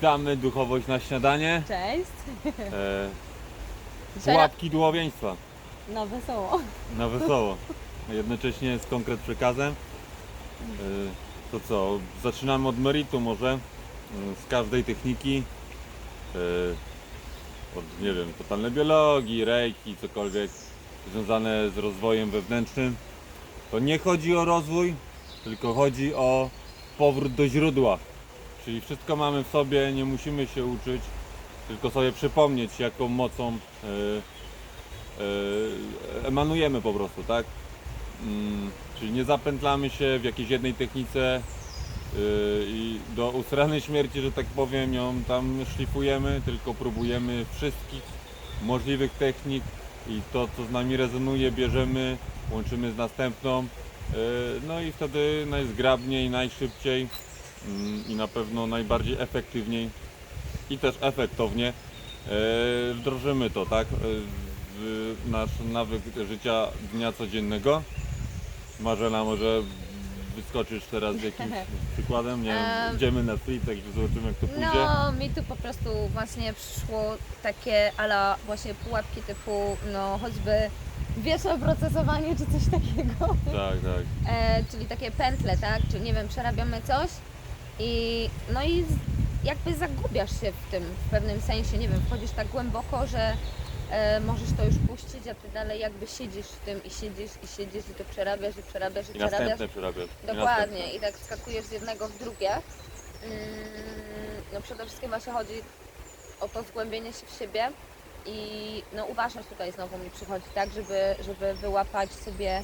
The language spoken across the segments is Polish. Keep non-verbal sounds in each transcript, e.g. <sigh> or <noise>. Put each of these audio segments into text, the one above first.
Witamy duchowość na śniadanie. Cześć. E, Dzisiaj pułapki dłowieństwa No wesoło. na wesoło. Jednocześnie z konkret przekazem. E, to co, zaczynamy od meritum może. E, z każdej techniki. E, od, nie wiem, totalnej biologii, reiki, cokolwiek związane z rozwojem wewnętrznym. To nie chodzi o rozwój, tylko chodzi o powrót do źródła. Czyli wszystko mamy w sobie, nie musimy się uczyć, tylko sobie przypomnieć, jaką mocą e, e, emanujemy po prostu, tak? Mm, czyli nie zapętlamy się w jakiejś jednej technice e, i do usranej śmierci, że tak powiem, ją tam szlifujemy, tylko próbujemy wszystkich możliwych technik i to, co z nami rezonuje, bierzemy, łączymy z następną. No i wtedy najzgrabniej, najszybciej i na pewno najbardziej efektywniej i też efektownie e, wdrożymy to, tak, e, w nasz nawyk życia dnia codziennego. Marzena może wyskoczysz teraz z jakimś <laughs> przykładem, nie wiem, Em. idziemy na także zobaczymy jak to pójdzie. No mi tu po prostu właśnie przyszło takie ala właśnie pułapki typu no choćby wieczne procesowanie czy coś takiego. Tak, tak. E, czyli takie pętle, tak? Czyli nie wiem, przerabiamy coś i no i jakby zagubiasz się w tym w pewnym sensie, nie wiem, wchodzisz tak głęboko, że e, możesz to już puścić, a ty dalej jakby siedzisz w tym i siedzisz i siedzisz i to przerabiasz i przerabiasz i, I przerabiasz. przerabiasz. i Dokładnie, i tak skakujesz z jednego w drugie. Mm, No przede wszystkim właśnie chodzi o to zgłębienie się w siebie i no uważność tutaj znowu mi przychodzi, tak, żeby, żeby wyłapać sobie,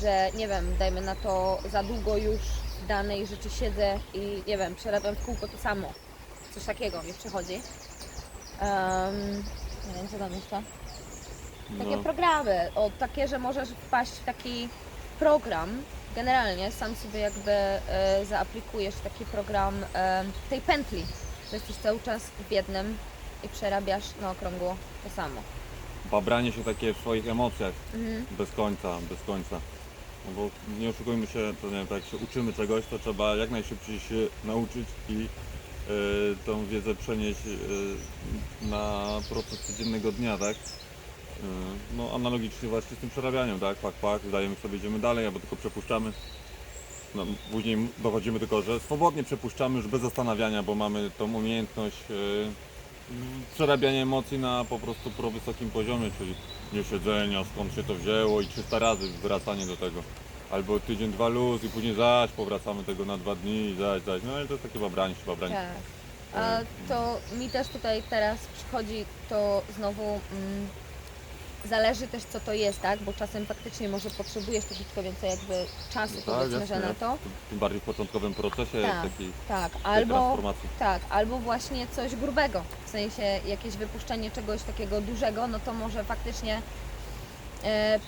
że nie wiem, dajmy na to za długo już danej rzeczy siedzę i nie wiem, przerabiam w kółko to samo. Coś takiego mi przychodzi. Em, nie wiem, co tam jeszcze? Takie No. programy, o, takie, że możesz wpaść w taki program, generalnie sam sobie jakby e, zaaplikujesz taki program e, tej pętli, że jesteś cały czas w jednym i przerabiasz na okrągło to samo. Babranie się takie w swoich emocjach Mhm. bez końca, bez końca. No bo nie oszukujmy się, to nie wiem, tak jak się uczymy czegoś, to trzeba jak najszybciej się nauczyć i y, tą wiedzę przenieść y, na proces codziennego dnia, tak? Y, no analogicznie właśnie z tym przerabianiem, tak? Pak, pak, zdajemy sobie, idziemy dalej, albo tylko przepuszczamy. No, później dochodzimy tylko, że swobodnie przepuszczamy już bez zastanawiania, bo mamy tą umiejętność y, przerabiania emocji na po prostu pro wysokim poziomie, czyli nie siedzenia, skąd się to wzięło i 300 razy wracanie do tego. Albo tydzień, dwa luz i później zaś powracamy tego na dwa dni i zaś, zaś. No ale to jest takie babranie się, babranie. Tak. A to mi też tutaj teraz przychodzi to znowu mm, zależy też co to jest, tak? Bo czasem faktycznie może potrzebujesz troszeczkę więcej jakby czasu powiedzmy, jasne, że na to. Tym- Tym bardziej w początkowym procesie Tak. takiej, Tak, albo transformacji. Tak, albo właśnie coś grubego, w sensie jakieś wypuszczenie czegoś takiego dużego, no to może faktycznie e,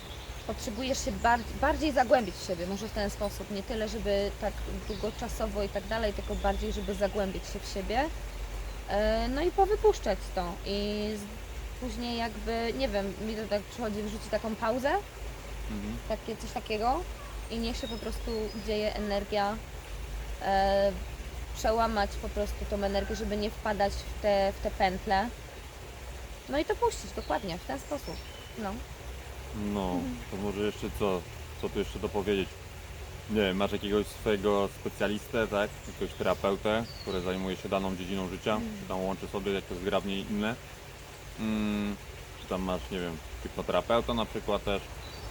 potrzebujesz się bardziej, bardziej zagłębić w siebie, może w ten sposób, nie tyle, żeby tak długoczasowo i tak dalej, tylko bardziej, żeby zagłębić się w siebie, e, no i powypuszczać to i później jakby, nie wiem, mi to tak przychodzi wrzucić taką pauzę, Mhm. takie coś takiego i niech się po prostu dzieje energia, e, przełamać po prostu tą energię, żeby nie wpadać w te, w te pętle. No i to puścić dokładnie w ten sposób. No. No, to może jeszcze co? Co tu jeszcze dopowiedzieć? Nie wiem, masz jakiegoś swojego specjalistę, tak? Jakiegoś terapeutę, który zajmuje się daną dziedziną życia, czy tam łączy sobie jakoś zgrabnie i inne. Mm, czy tam masz, nie wiem, hipnoterapeuta na przykład też.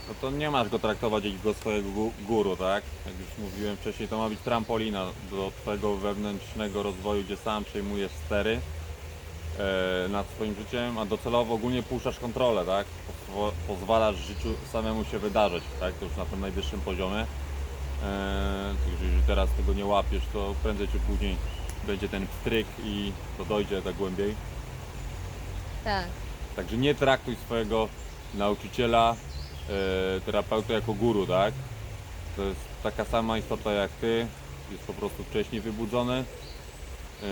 No to nie masz go traktować jak go swojego gu- guru, tak? Jak już mówiłem wcześniej, to ma być trampolina do twojego wewnętrznego rozwoju, gdzie sam przejmujesz stery e, nad swoim życiem, a docelowo ogólnie puszczasz kontrolę, tak? Pozwalasz życiu samemu się wydarzyć, tak? To już na tym najwyższym poziomie. E, także jeżeli teraz tego nie łapiesz, to prędzej czy później będzie ten pstryk i to dojdzie tak głębiej. Tak. Także nie traktuj swojego nauczyciela, e, terapeuty jako guru, tak? To jest taka sama istota jak ty, jest po prostu wcześniej wybudzony. E,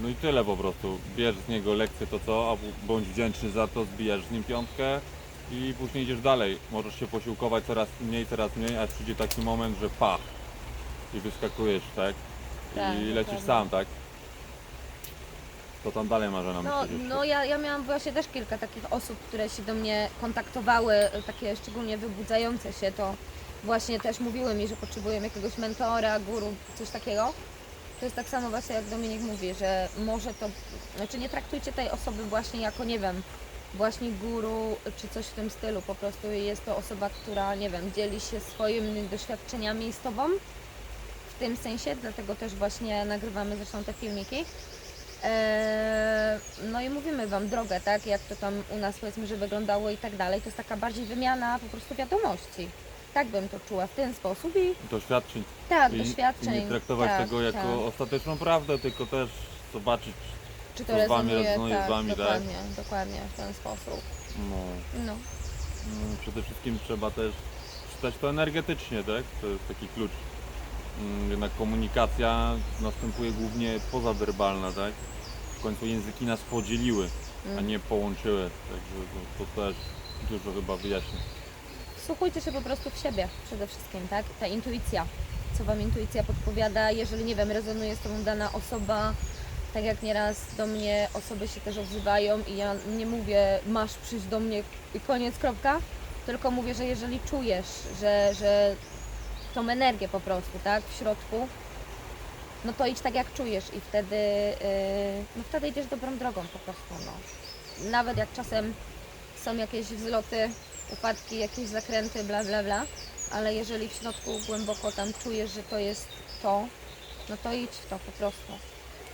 no i tyle po prostu. Bierz z niego lekcję to co, a bądź wdzięczny za to, zbijasz z nim piątkę i później idziesz dalej. Możesz się posiłkować coraz mniej, coraz mniej, a przyjdzie taki moment, że pach i wyskakujesz, tak? Tak, I lecisz dokładnie. sam, tak? Co tam dalej Marzena No, myślisz jeszcze? no ja, ja miałam właśnie też kilka takich osób, które się do mnie kontaktowały, e, takie szczególnie wybudzające się, to właśnie też mówiły mi, że potrzebują jakiegoś mentora, guru, coś takiego. To jest tak samo właśnie jak Dominik mówi, że może to, znaczy nie traktujcie tej osoby właśnie jako, nie wiem, właśnie guru czy coś w tym stylu, po prostu jest to osoba, która, nie wiem, dzieli się swoimi doświadczeniami z Tobą, w tym sensie, dlatego też właśnie nagrywamy zresztą te filmiki. Eee, No i mówimy Wam drogę, tak, jak to tam u nas powiedzmy, że wyglądało i tak dalej. To jest taka bardziej wymiana po prostu wiadomości. Tak bym to czuła w ten sposób i Doświadczeń. tak, I, doświadczeń. I nie traktować tak, tego jako tak. ostateczną prawdę, tylko też zobaczyć, Czy to z wami rezonuje, rezonuje z tak, wami, tak? dokładnie, dokładnie w ten sposób. no, No, mm, przede wszystkim trzeba też czytać to energetycznie, tak? To jest taki klucz. Mm, Jednak komunikacja następuje głównie pozawerbalna, tak? Końcu języki nas podzieliły, a Mm. nie połączyły, także to, to też dużo chyba wyjaśni. Wsłuchujcie się po prostu w siebie przede wszystkim, tak? Ta intuicja. Co Wam intuicja podpowiada, jeżeli, nie wiem, rezonuje z Tobą dana osoba, tak jak nieraz do mnie osoby się też odzywają i ja nie mówię, masz przyjść do mnie i koniec, kropka, tylko mówię, że jeżeli czujesz, że, że tą energię po prostu, tak, w środku, no to idź tak jak czujesz i wtedy, yy, no wtedy idziesz dobrą drogą po prostu, no. Nawet jak czasem są jakieś wzloty, upadki, jakieś zakręty, bla bla bla, ale jeżeli w środku głęboko tam czujesz, że to jest to, no to idź w to po prostu.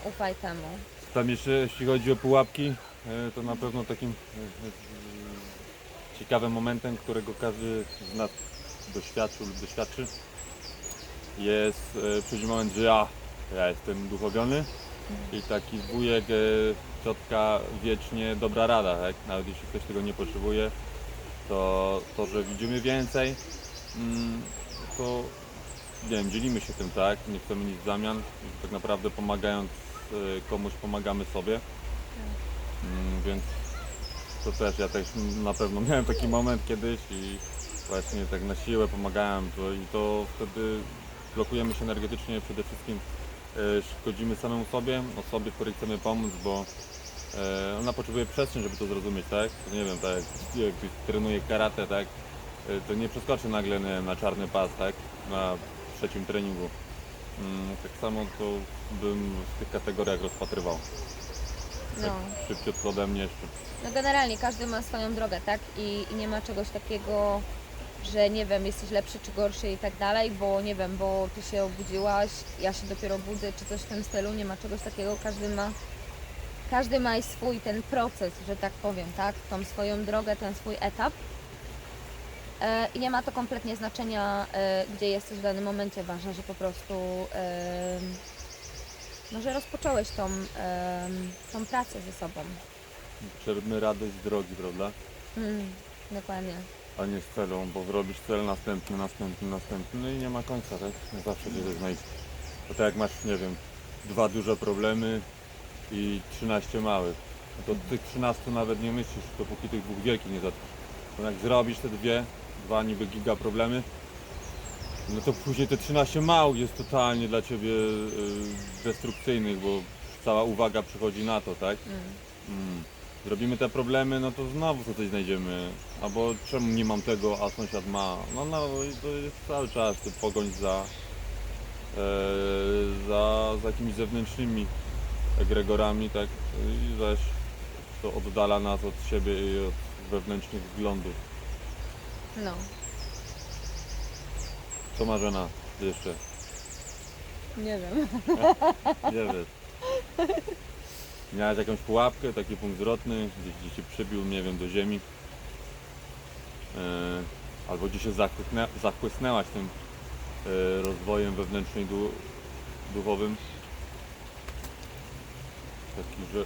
Ufaj temu. Tam jeszcze jeśli chodzi o pułapki, e, to na pewno takim e, e, ciekawym momentem, którego każdy z nas doświadczył lub doświadczy, jest przyjdzie moment, że ja, ja jestem duchowiony i taki wujek, e, ciotka wiecznie dobra rada, tak? nawet jeśli ktoś tego nie potrzebuje, to to, że widzimy więcej, mm, to nie wiem, dzielimy się tym, tak? Nie chcemy nic w zamian. Tak naprawdę pomagając y, komuś, pomagamy sobie. Mm, Więc to też, ja też na pewno <laughs> miałem taki moment kiedyś i właśnie tak na siłę pomagałem to i to wtedy blokujemy się energetycznie, przede wszystkim szkodzimy samemu sobie, osobie, której chcemy pomóc, bo y, ona potrzebuje przestrzeń, żeby to zrozumieć, tak? Nie wiem, tak jak trenuje karate, tak? Y, To nie przeskoczy nagle nie, wiem, na czarny pas, tak? Na trzecim treningu. Mm, Tak samo to bym w tych kategoriach rozpatrywał. No. Szybciutko ode mnie jeszcze. no generalnie każdy ma swoją drogę, tak? I, I nie ma czegoś takiego, że nie wiem, jesteś lepszy czy gorszy i tak dalej, bo nie wiem, bo ty się obudziłaś, ja się dopiero budzę, czy coś w tym stylu, nie ma czegoś takiego, każdy ma każdy ma swój ten proces, że tak powiem, tak? Tą swoją drogę, ten swój etap. E, I nie ma to kompletnie znaczenia, e, gdzie jesteś w danym momencie. Ważne, że po prostu em, no, że rozpocząłeś tą, tą pracę ze sobą. Czerpmy radość z drogi, prawda? Mm, dokładnie. A nie z celą, bo zrobisz cel następny, następny, następny, no i nie ma końca, tak? Zawsze gdzie znajdziesz. To tak jak masz, nie wiem, dwa duże problemy i 13 małych. No to tych 13 nawet nie myślisz, dopóki tych dwóch wielkich nie zatkniesz. To jak zrobisz te dwie, dwa niby giga problemy, no to później te 13 małych jest totalnie dla ciebie y, destrukcyjnych, bo cała uwaga przychodzi na to, tak? Mm. Mm. Zrobimy te problemy, no to znowu co coś znajdziemy. Albo czemu nie mam tego, a sąsiad ma. No, no i to jest cały czas ty pogoń za, e, za, za jakimiś zewnętrznymi egregorami, tak? I zaś to oddala nas od siebie i od wewnętrznych wzglądów. No. Co Marzena jeszcze? Nie wiem. Nie wiesz. <laughs> Miałeś jakąś pułapkę, taki punkt zwrotny, gdzieś, gdzie się przybił, nie wiem, do ziemi. E, albo gdzie się zachłysnę, zachłysnęłaś tym e, rozwojem wewnętrznym du, duchowym. Taki, że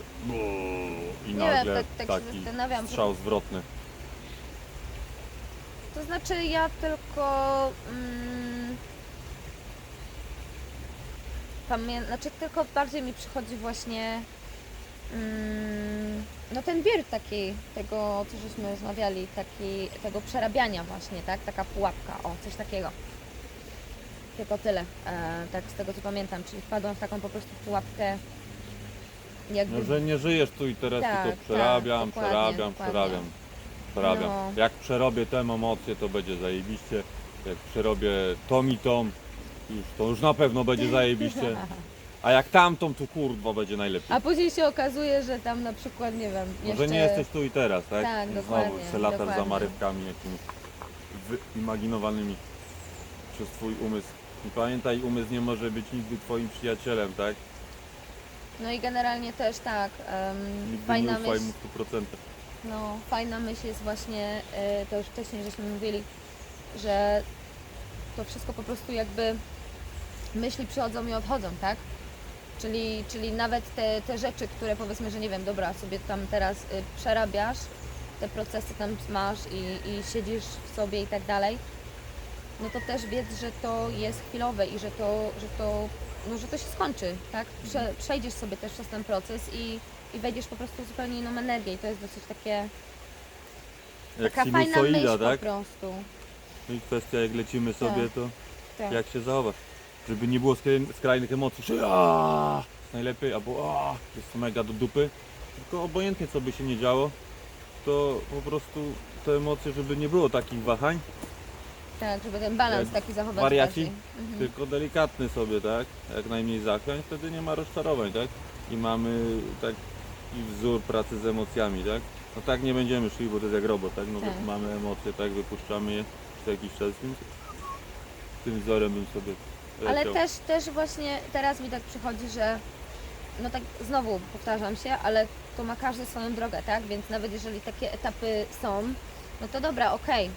i nagle wiem, tak, tak się taki zastanawiam. strzał zwrotny. To znaczy ja tylko mm, pamię... znaczy tylko bardziej mi przychodzi właśnie no ten wir taki, tego co żeśmy rozmawiali, taki, tego przerabiania właśnie, tak? Taka pułapka, o coś takiego. Tylko tyle, e, tak z tego co pamiętam, czyli wpadłam w taką po prostu pułapkę jakby No, że nie żyjesz tu i teraz, Tak, tylko tak, przerabiam, dokładnie, przerabiam, dokładnie. przerabiam, przerabiam. No. Jak przerobię tę emocję, to będzie zajebiście. Jak przerobię tą i tą, już, to już na pewno będzie <laughs> zajebiście. A jak tamtą, to kurwa będzie najlepiej. A później się okazuje, że tam na przykład, nie wiem, Może jeszcze... nie jesteś tu i teraz, tak? Tak, I dokładnie, Znowu se latasz za dokładnie. marywkami jakimiś wyimaginowanymi przez twój umysł. I pamiętaj, umysł nie może być nigdy twoim przyjacielem, tak? No i generalnie też tak, em, Nigdy fajna nie ufaj myśl, mu w 100%. no, fajna myśl jest właśnie, e, to już wcześniej żeśmy mówili, że to wszystko po prostu jakby myśli przychodzą i odchodzą, tak? Czyli, czyli nawet te, te rzeczy, które powiedzmy, że nie wiem, dobra, sobie tam teraz y, przerabiasz, te procesy tam masz i, i siedzisz w sobie i tak dalej, no to też wiedz, że to jest chwilowe i że to, że to, no, że to się skończy, tak? Prze, przejdziesz sobie też przez ten proces i, i wejdziesz po prostu w zupełnie inną energię i to jest dosyć takie, Jak taka fajna myśl sinusoida, po tak? prostu. No i kwestia, jak lecimy sobie, to Tak. jak się zachowasz. Żeby nie było skraj- skrajnych emocji, że aaa, jest najlepiej, albo aaa, jest mega do dupy. Tylko obojętnie co by się nie działo, to po prostu te emocje, żeby nie było takich wahań, Tak, żeby ten balans taki zachować wariaci? Mhm. tylko delikatny sobie, tak? Jak najmniej zachwiań, wtedy nie ma rozczarowań, tak? I mamy taki wzór pracy z emocjami, tak? No tak nie będziemy szli, bo to jest jak robot, tak? No Tak. mamy emocje, tak? Wypuszczamy je co jakiś czas, więc tym wzorem bym sobie Ale też, też właśnie teraz mi tak przychodzi, że no tak znowu powtarzam się, ale to ma każdy swoją drogę, tak? Więc nawet jeżeli takie etapy są, no to dobra, okej.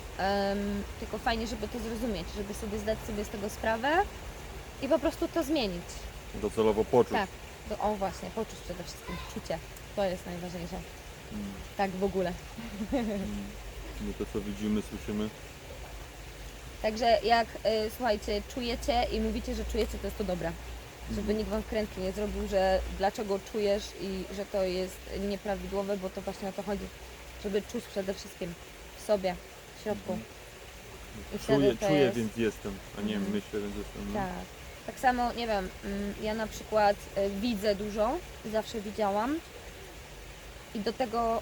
tylko fajnie, żeby to zrozumieć, żeby sobie zdać sobie z tego sprawę i po prostu to zmienić. Docelowo poczuć. Tak. To, o właśnie, poczuć przede wszystkim czucie. To jest najważniejsze. Mm, Tak w ogóle. mm. Nie to co widzimy, słyszymy. Także jak y, słuchajcie, czujecie i mówicie, że czujecie, to jest to dobre. Żeby nikt wam wkrętki nie zrobił, że dlaczego czujesz i że to jest nieprawidłowe, bo to właśnie o to chodzi. Żeby czuć przede wszystkim w sobie, w środku. I wtedy Czuję, to czuję, jest... więc jestem, a nie Mhm. myślę, więc jestem. no. Tak. Tak samo, nie wiem, mm, ja na przykład y, widzę dużo, zawsze widziałam i do tego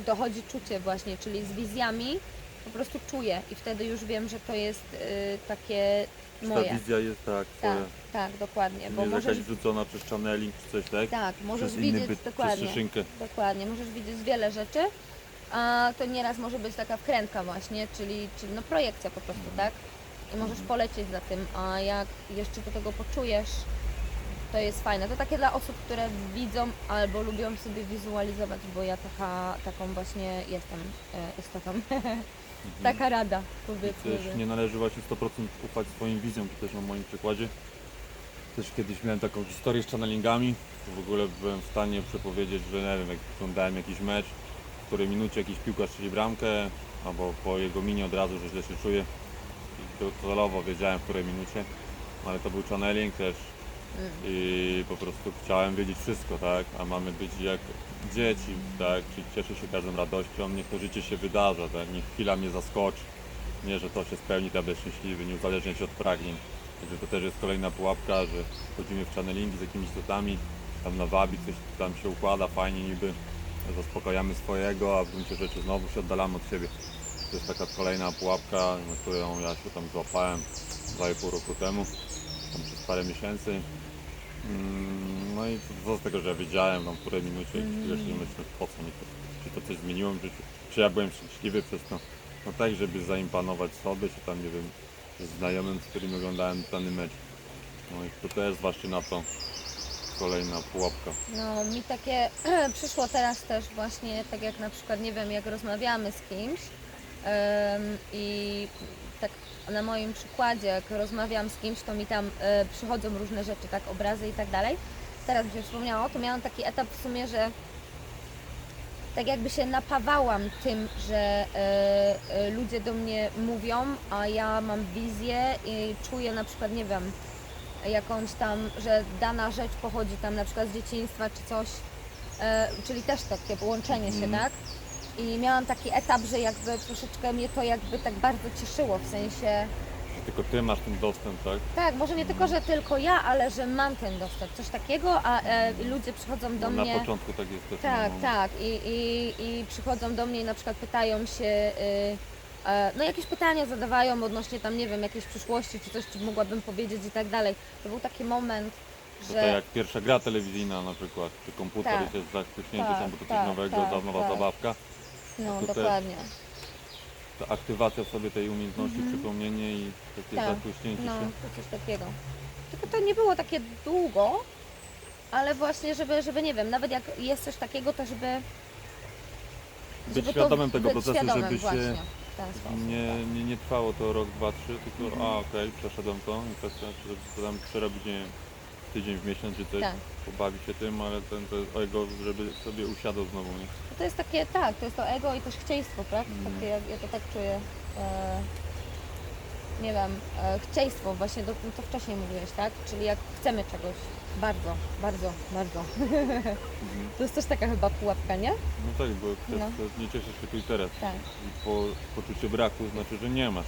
dochodzi czucie właśnie, czyli z wizjami po prostu czuję i wtedy już wiem, że to jest y, takie Ta moje. wizja jest tak, Tak, twoja. tak, dokładnie, bo Nie jest możesz, jakaś wrzucona przez channeling czy coś, tak? tak, możesz przez inny widzieć, byt, przez dokładnie, szyszynkę. dokładnie, możesz widzieć wiele rzeczy, a to nieraz może być taka wkrętka właśnie, czyli, czyli no projekcja po prostu, tak? I możesz polecieć za tym, a jak jeszcze do tego poczujesz, to jest fajne. To takie dla osób, które widzą albo lubią sobie wizualizować, bo ja taka, taką właśnie jestem e, istotą. <laughs> taka rada, powiedzmy. Też że- nie należy właśnie 100% ufać swoim wizjom, to też na moim przykładzie. Też kiedyś miałem taką historię z channelingami. W ogóle byłem w stanie przepowiedzieć, że nie wiem, jak oglądałem jakiś mecz, w której minucie jakiś piłkarz strzeli bramkę, albo po jego minie od razu, że źle się czuje. I docelowo wiedziałem w której minucie, ale to był channeling też. I po prostu chciałem wiedzieć wszystko, tak? A mamy być jak dzieci, tak? Czyli cieszę się każdą radością, niech to życie się wydarza, tak? Niech chwila mnie zaskoczy. Nie, że to się spełni, to ja będę szczęśliwy, niezależnie od pragnień. Także to też jest kolejna pułapka, że chodzimy w channelingi z jakimiś istotami, tam na wabi coś tam się układa, fajnie niby, zaspokajamy swojego, a w gruncie rzeczy znowu się oddalamy od siebie. To jest taka kolejna pułapka, na którą ja się tam złapałem 2,5 roku temu, tam przez parę miesięcy. Mm, No i co z tego, że ja wiedziałem tam w której minucie i wiesz, nie myślę po co mi to, czy to coś zmieniło w życiu, czy ja byłem szczęśliwy przez to. No tak, żeby zaimponować sobie, czy tam nie wiem, znajomym, z którym oglądałem dany mecz. No i to też właśnie na to kolejna pułapka. No, mi takie <clears throat> przyszło teraz też właśnie, tak jak na przykład, nie wiem, jak rozmawiamy z kimś i tak na moim przykładzie, jak rozmawiam z kimś, to mi tam e, przychodzą różne rzeczy, tak, obrazy i tak dalej. Teraz mi się przypomniało, to miałam taki etap w sumie, że tak jakby się napawałam tym, że e, e, ludzie do mnie mówią, a ja mam wizję i czuję na przykład, nie wiem, jakąś tam, że dana rzecz pochodzi tam na przykład z dzieciństwa czy coś, czyli też takie połączenie się, Mhm. tak? I miałam taki etap, że jakby troszeczkę mnie to jakby tak bardzo cieszyło, w sensie tylko ty masz ten dostęp, tak? Tak, może nie tylko, że tylko ja, ale że mam ten dostęp, coś takiego, a e, ludzie przychodzą do No, mnie. Na początku tak jest też. Tak, no, tak. I, i, I przychodzą do mnie i na przykład pytają się, y, e, no jakieś pytania zadawają odnośnie tam, nie wiem, jakiejś przyszłości, czy coś, czy mogłabym powiedzieć i tak dalej. To był taki moment, To że... tak jak pierwsza gra telewizyjna na przykład, czy komputer Tak. jest zakryśnięty, Tak, tam, bo to coś tak, nowego, tak, za nowa tak. zabawka. No, dokładnie. Ta aktywacja sobie tej umiejętności, Mhm. przypomnienie i takie Tak. zakryśnięcie No, się. to coś takiego. Tylko to nie było takie długo, ale właśnie, żeby, żeby nie wiem, nawet jak jest coś takiego, to żeby... Być żeby to świadomym tego procesu, świadomym żeby się właśnie, w ten sposób, Nie, tak. nie, nie trwało to rok, dwa, trzy, tylko Mhm. a okej, przeszedłem to i czy tam przerobić, nie wiem, tydzień w miesiąc czy coś, Tak. pobawić się tym, ale ten, to ego, żeby sobie usiadł znowu, nie? To jest takie, tak, to jest to ego i też chcieństwo, tak? Mhm. Takie, ja, ja to tak czuję. E, nie wiem, e, chcieństwo, właśnie do, no to wcześniej mówiłeś, tak? Czyli jak chcemy czegoś bardzo, bardzo, bardzo. Mhm. To jest też taka chyba pułapka, nie? No tak, bo chcesz, No. nie cieszysz się tu i teraz. Tak. I po, poczucie braku znaczy, że nie masz.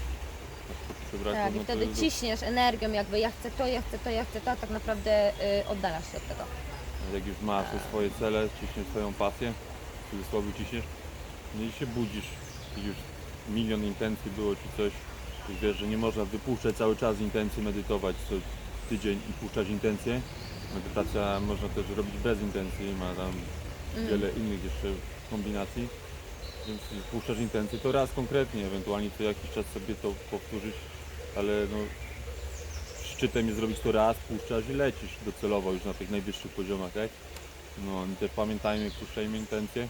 Braku, Tak, i no wtedy ciśniesz energią, jakby ja chcę to, ja chcę to, ja chcę to, a tak naprawdę y, oddalasz się od tego. jak już masz te swoje cele, ciśniesz swoją pasję, w cudzysłowie ciśniesz, no i się budzisz już milion intencji było ci coś, i wiesz, że nie można wypuszczać cały czas intencji, medytować co tydzień i puszczać intencje. Medytacja można też robić bez intencji, ma tam Mm. wiele innych jeszcze kombinacji. Więc puszczasz intencje, to raz konkretnie, ewentualnie co jakiś czas sobie to powtórzyć, ale no szczytem jest zrobić to raz, puszczasz i lecisz docelowo już na tych najwyższych poziomach, tak? No i też pamiętajmy, puszczajmy intencje.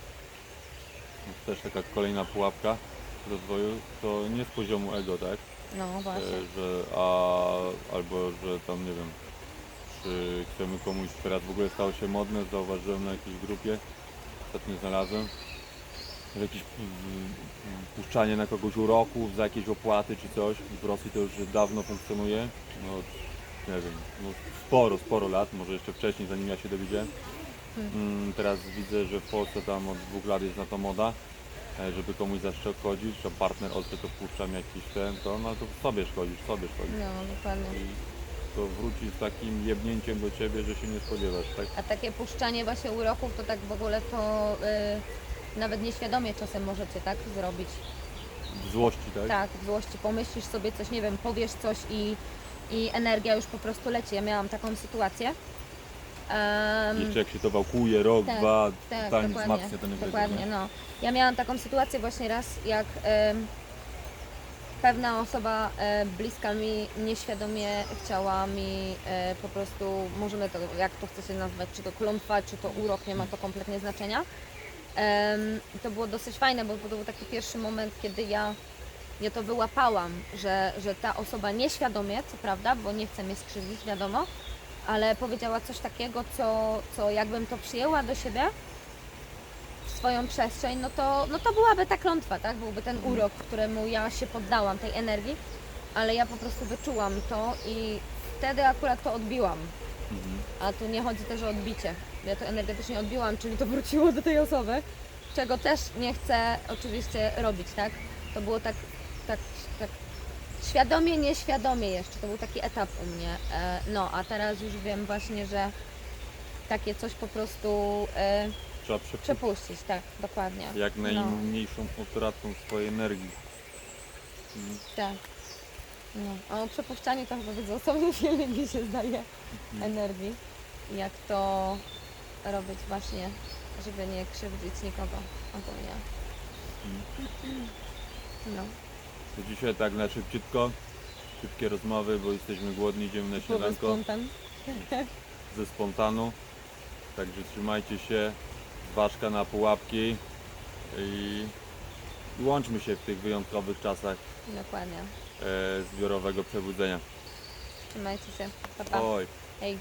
No, to też taka kolejna pułapka rozwoju, to nie z poziomu ego, tak? No właśnie. E, że a, albo że tam nie wiem, czy chcemy komuś, teraz w ogóle stało się modne, zauważyłem na jakiejś grupie, ostatnio znalazłem, że jakieś mm, puszczanie na kogoś uroków za jakieś opłaty czy coś, w Rosji to już dawno funkcjonuje, no nie wiem, no, sporo, sporo lat, może jeszcze wcześniej zanim ja się dowiedziałem. Mm, Teraz widzę, że w Polsce tam od dwóch lat jest na to moda, e, żeby komuś zawsze odchodzić, że partner ojcze to puszczam jakiś ten, to, no to sobie szkodzisz, sobie szkodzisz. No, dokładnie. I to wróci z takim jebnięciem do ciebie, że się nie spodziewasz, tak? A takie puszczanie właśnie uroków, to tak w ogóle to y, nawet nieświadomie czasem możecie tak zrobić. W złości, tak? Tak, w złości pomyślisz sobie coś, nie wiem, powiesz coś i, i energia już po prostu leci. Ja miałam taką sytuację. Em, Jeszcze jak się to wałkuje, rok, tak, dwa, tak, totalnie dokładnie, wzmacnia ten efekt. dokładnie, nie? no. Ja miałam taką sytuację właśnie raz, jak em, pewna osoba e, bliska mi nieświadomie chciała mi e, po prostu, możemy to, jak to chcecie nazwać, czy to klątwa, czy to urok, nie ma to kompletnie znaczenia. To było dosyć fajne, bo to był taki pierwszy moment, kiedy ja, ja to wyłapałam, że, że ta osoba nieświadomie, co prawda, bo nie chce mnie skrzywdzić, wiadomo, ale powiedziała coś takiego, co, co jakbym to przyjęła do siebie w swoją przestrzeń, no to, no to byłaby ta klątwa, tak? Byłby ten urok, któremu ja się poddałam, tej energii, ale ja po prostu wyczułam to i wtedy akurat to odbiłam. Mhm. A tu nie chodzi też o odbicie. Ja to energetycznie odbiłam, czyli to wróciło do tej osoby, czego też nie chcę oczywiście robić, tak? To było tak, tak, tak świadomie, nieświadomie jeszcze. To był taki etap u mnie. E, No, a teraz już wiem właśnie, że takie coś po prostu e, Trzeba przepuścić przepuścić, tak, dokładnie. jak No. najmniejszą utratą swojej energii. Mm, Tak. No. A o przepuszczaniu to chyba wiedzą osobny filmik, <laughs> mi się zdaje, Mhm. energii. Jak to robić właśnie, żeby nie krzywdzić nikogo ogólnie. No. To dzisiaj tak na szybciutko, szybkie rozmowy, bo jesteśmy głodni, idziemy na śniadanko kątem. ze spontanu. Także trzymajcie się, ważka na pułapki i i łączmy się w tych wyjątkowych czasach Dokładnie. e, zbiorowego przebudzenia. Trzymajcie się. Pa, pa. Oj. Hej.